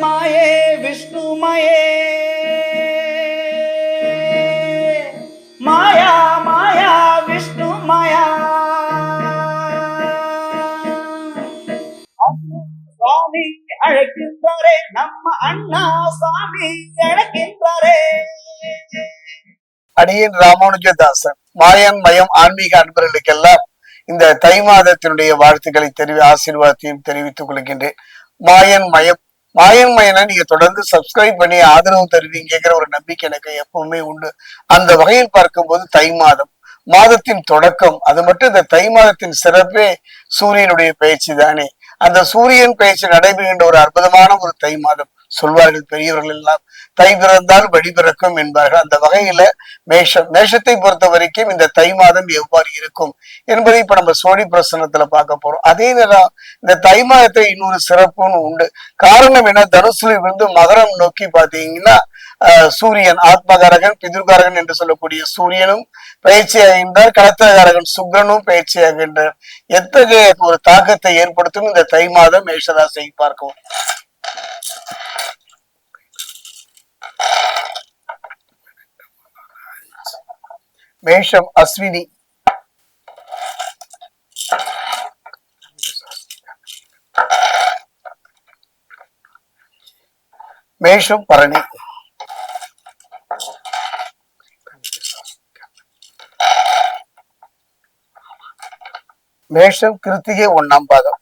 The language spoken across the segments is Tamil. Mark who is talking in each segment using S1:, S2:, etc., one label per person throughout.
S1: மாயே விஷ்ணுமயே மாயா. மாயா விஷ்ணு மாயா. சுவாமி அழைக்கின்றாரே நம்ம அண்ணா சுவாமி அழைக்கின்றாரே.
S2: அடியின் ராமானுஜதாசன் மாயன் மயம் ஆன்மீக அன்பர்களுக்கெல்லாம் இந்த தை மாதத்தினுடைய வாழ்த்துக்களை தெரிவி ஆசீர்வாதத்தையும் தெரிவித்துக் கொள்கின்றேன். மாயன் மயம் மாயன் மயனை நீங்க தொடர்ந்து சப்ஸ்கிரைப் பண்ணி ஆதரவு தருவீங்கிற ஒரு நம்பிக்கை எனக்கு எப்பவுமே உண்டு. அந்த வகையில் பார்க்கும்போது தை மாதம். மாதத்தின் தொடக்கம். அது மட்டும் இந்த தை மாதத்தின் சிறப்பே சூரியனுடைய பயிற்சி தானே அந்த சூரியன் பேச்சு நடைபெறுகின்ற ஒரு அற்புதமான ஒரு தை மாதம். சொல்வார்கள் பெரியவர்கள் எல்லாம் தை பிறந்தால் வழி பிறக்கும் என்பார்கள். அந்த வகையில மேஷம் மேஷத்தை பொறுத்த வரைக்கும் இந்த தை மாதம் எவ்வாறு இருக்கும் என்பதை இப்ப நம்ம சோழி பிரசனத்துல பார்க்க போறோம். அதே நேரம் இந்த தை மாதத்தை இன்னொரு சிறப்புன்னு உண்டு. காரணம் என்ன? தனுசுல இருந்து மகரம் நோக்கி பாத்தீங்கன்னா சூரியன் ஆத்மகாரகன் பிதுர்காரகன் என்று சொல்லக்கூடிய சூரியனும் பயிற்சியாகின்றார். கடத்தகாரகன் சுக்ரனும் பயிற்சியாகின்றார். எத்தகைய ஒரு தாக்கத்தை ஏற்படுத்தும் இந்த தை மாதம் மேஷராசியை பார்க்கவும். மேஷம் அஸ்வினி. மேஷம் பரணி. மேஷம் கிருத்திகை ஒன்னாம் பாதம்.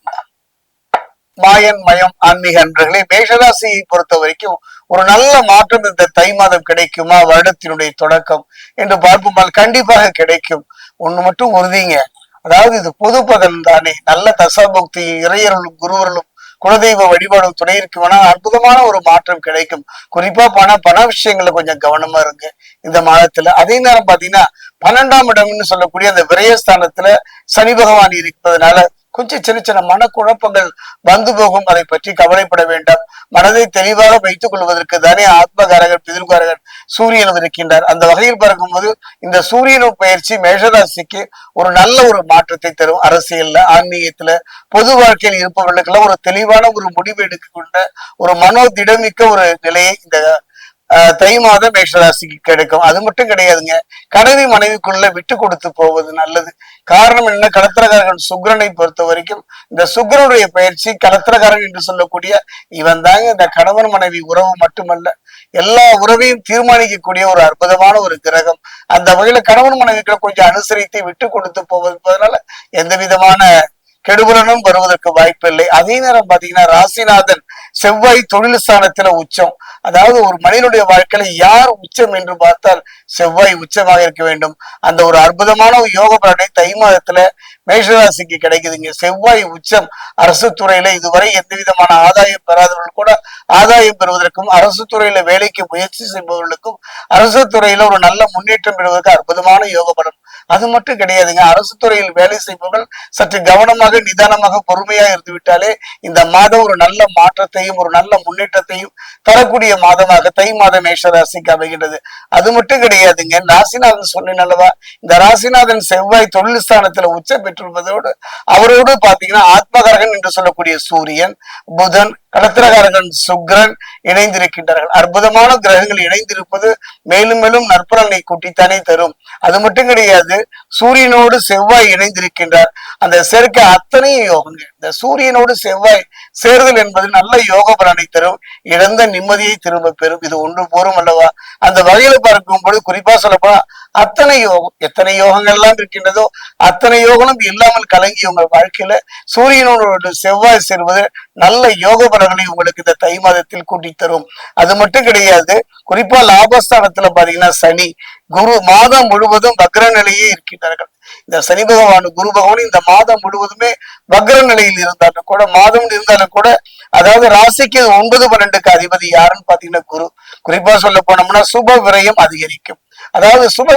S2: மாயன் மயம் ஆன்மீக அன்பர்களே மேஷராசியை பொறுத்த வரைக்கும் ஒரு நல்ல மாற்றம் இந்த தை மாதம் கிடைக்குமா? வருடத்தினுடைய தொடக்கம் என்று பார்ப்போமால் கண்டிப்பாக கிடைக்கும். ஒண்ணு மட்டும் உறுதிங்க. அதாவது இது பொது பதன் தானே. நல்ல தசாபக்தி இறையர்களும் குருவர்களும் குலதெய்வ வழிபாடு துணை இருக்குமானா அற்புதமான ஒரு மாற்றம் கிடைக்கும். குறிப்பா பண பண விஷயங்கள்ல கொஞ்சம் கவனமா இருங்க. இந்த மாதத்துல. அதே நேரம் பாத்தீங்கன்னா பன்னெண்டாம் இடம்னு சொல்லக்கூடிய அந்த விரயஸ்தானத்துல சனி பகவான் இருப்பதனால கொஞ்சம் சின்ன சின்ன மனக்குழப்பங்கள் வந்து போகும். அதை பற்றி கவலைப்பட வேண்டாம். மனதை தெளிவாக வைத்துக் கொள்வதற்கு தானே ஆத்மகாரகர் பிதிர்காரகர் சூரியனும் இருக்கின்றார். அந்த வகையில் பார்க்கும்போது இந்த சூரியனும் பயிற்சி மேஷராசிக்கு ஒரு நல்ல ஒரு மாற்றத்தை தரும். அரசியல்ல ஆன்மீகத்துல பொது வாழ்க்கையில் இருப்பவர்களுக்கெல்லாம் ஒரு தெளிவான ஒரு முடிவு எடுக்கொண்ட ஒரு மனோ திடமிக்க ஒரு நிலையை இந்த தை மாதம் மேஷராசிக்கு கிடைக்கும் அது மட்டும் கிடையாதுங்க. கனவி மனைவிக்குள்ள விட்டு கொடுத்து போவது நல்லது. காரணம் என்ன? கலத்திரகாரகன் சுக்கிரனை பொறுத்த வரைக்கும் இந்த சுக்கிரனுடைய பயிற்சி கலத்திரகாரன் என்று சொல்லக்கூடிய இவன் தாங்க இந்த கணவன் மனைவி உறவு மட்டுமல்ல எல்லா உறவையும் தீர்மானிக்கக்கூடிய ஒரு அற்புதமான ஒரு கிரகம். அந்த வகையில கணவன் மனைவிகளை கொஞ்சம் அனுசரித்து விட்டு கொடுத்து போவதுனால எந்த விதமான கெடுபலனும் வருவதற்கு வாய்ப்பில்லை. அதே நேரம் பாத்தீங்கன்னா ராசிநாதன் செவ்வாய் தொழில் ஸ்தானத்துல உச்சம். அதாவது ஒரு மனிதனுடைய வாழ்க்கையில யார் உச்சம் என்று பார்த்தால் செவ்வாய் உச்சமாக இருக்க வேண்டும். அந்த ஒரு அற்புதமான ஒரு யோக பலனை தை மாதத்துல மேஷராசிக்கு கிடைக்குதுங்க. செவ்வாய் உச்சம். அரசு துறையில இதுவரை எந்த விதமான ஆதாயம் பெறாதவர்கள் கூட ஆதாயம் பெறுவதற்கும் அரசு துறையில வேலைக்கு முயற்சி செய்பவர்களுக்கும் அரசு துறையில ஒரு நல்ல முன்னேற்றம் பெறுவதற்கு அற்புதமான யோக பலன். அது மட்டும் கிடையாதுங்க. அரசு துறையில் வேலை செய்பவர்கள் சற்று கவனமாக நிதானமாக பொறுமையா இருந்து விட்டாலே இந்த மாதம் ஒரு நல்ல மாற்றத்தையும் ஒரு நல்ல முன்னேற்றத்தையும் தரக்கூடிய மாதமாக தை மாதம் மேஷராசிக்கு அமைகின்றது அது மட்டும் கிடையாதுங்க. ராசிநாதன் சொன்னேன் அல்லவா? இந்த ராசிநாதன் செவ்வாய் தொழில் ஸ்தானத்துல உச்சம் பெற்றிருப்பதோடு அவரோடு பாத்தீங்கன்னா ஆத்மகாரகன் என்று சொல்லக்கூடிய சூரியன் புதன் கடத்திரகாரகன் சுக்ரன் இணைந்திருக்கின்றார்கள். அற்புதமான கிரகங்கள் இணைந்திருப்பது மேலும் மேலும் நற்பலனை கூட்டித்தானே தரும். அது மட்டும் கிடையாது சூரியனோடு செவ்வாய் இணைந்திருக்கின்றார். அந்த சேர்க்கை அத்தனை யோகங்கள். இந்த சூரியனோடு செவ்வாய் சேருதல் என்பது நல்ல யோக பலனை தரும். இழந்த நிம்மதியை திரும்ப பெறும். இது ஒன்று போரும் அல்லவா? அந்த வகையில பார்க்கும்போது குறிப்பா சொல்லப்போனா அத்தனை யோகம் எத்தனை யோகங்கள் எல்லாம் இருக்கின்றதோ அத்தனை யோகமும் இல்லாமல் கலங்கி உங்கள் வாழ்க்கையில சூரியனோட செவ்வாய் சேர்வது நல்ல யோக பலன்களை உங்களுக்கு இந்த தை மாதத்தில் கூட்டி தரும். அது மட்டும் கிடையாது குறிப்பா லாபஸ்தானத்துல பாத்தீங்கன்னா சனி குரு மாதம் முழுவதும் வக்ர நிலையே இருக்கின்றார்கள். இந்த சனி பகவான் குரு பகவான் இந்த மாதம் முழுவதுமே வக்ர நிலையில் இருந்தாலும் கூட மாதம் இருந்தாலும் கூட அதாவது ராசிக்கு ஒன்பது பன்னெண்டுக்கு அதிபதி யாருன்னு பாத்தீங்கன்னா குரு. குறிப்பா சொல்ல போனோம்னா சுப விரயம் அதிகரிக்கும். அதாவது சுப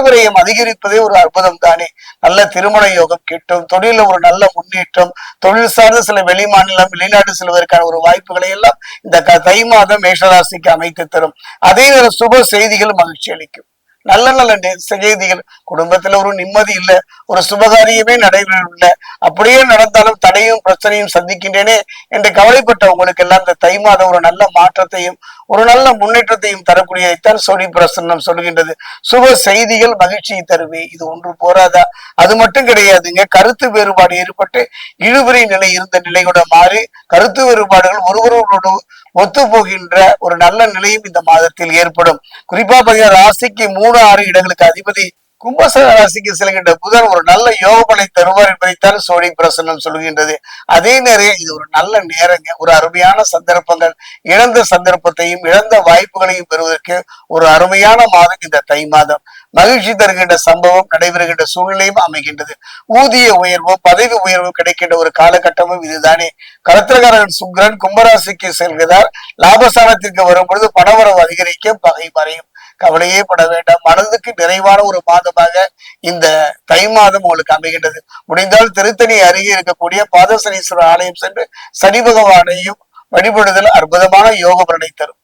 S2: அதிகரிப்பதே ஒரு அற்புதம் தானே. நல்ல திருமண யோகம் கிட்டும் தொழில ஒரு நல்ல முன்னேற்றம் தொழில் சார்ந்த சில வெளி மாநிலம் வெளிநாடு செல்வதற்கான ஒரு வாய்ப்புகளை எல்லாம் இந்த தை மாதம் மேஷராசிக்கு அமைத்து தரும். அதே நேரம் சுப செய்திகள் மகிழ்ச்சி அளிக்கும். நல்ல நல்ல செய்திகள். குடும்பத்துல ஒரு நிம்மதி இல்ல ஒரு சுபகாரியமே நடைபெறவில்லை. அப்படியே நடந்தாலும் தடையும் பிரச்சனையும் சந்திக்கின்றேனே என்று கவலைப்பட்டவங்களுக்கு எல்லாம் இந்த தை மாதம் ஒரு நல்ல மாற்றத்தையும் ஒரு நல்ல முன்னேற்றத்தையும் தரக்கூடியதைத்தான் சோழி பிரசன்னம் சொல்கின்றது. சுப செய்திகள் மகிழ்ச்சியை தருவே இது ஒன்று போராதா? அது மட்டும் கிடையாதுங்க கருத்து வேறுபாடு ஏற்பட்டு இழுபறி நிலை இருந்த நிலையோட மாறி கருத்து வேறுபாடுகள் ஒருவரோடு ஒத்து போகின்ற ஒரு நல்ல நிலையும் இந்த மாதத்தில் ஏற்படும். குறிப்பா பாத்தீங்கன்னா ராசிக்கு மூணு ஆறு இடங்களுக்கு அதிபதி கும்பச ராசிக்கு செல்கின்ற புதன் ஒரு நல்ல யோகபலை தருவார் என்பதைத்தான் சோழி பிரசனம் சொல்கின்றது. அதே நேரம் இது ஒரு நல்ல நேரங்க. ஒரு அருமையான சந்தர்ப்பங்கள் இழந்த சந்தர்ப்பத்தையும் இழந்த வாய்ப்புகளையும் பெறுவதற்கு ஒரு அருமையான மாதம் இந்த தை மாதம். மகிழ்ச்சி தருகின்ற சம்பவம் நடைபெறுகின்ற சூழ்நிலையும் அமைகின்றது. ஊதிய உயர்வும் பதவி உயர்வு கிடைக்கின்ற ஒரு காலகட்டமும் இதுதானே. கலத்திரகாரன் சுக்ரன் கும்பராசிக்கு செல்கிறார். லாபஸ்தானத்திற்கு வரும் பொழுது பணவரவு அதிகரிக்கும் பகை மறையும். கவலையே பட வேண்டாம். மனதுக்கு நிறைவான ஒரு மாதமாக இந்த தை மாதம் உங்களுக்கு அமைகின்றது. முடிந்தால் திருத்தணி அருகே இருக்கக்கூடிய பாதசனீஸ்வரர் ஆலயம் சென்று சனி பகவானையும் வழிபடுதல் அற்புதமான யோக பலனை தரும்.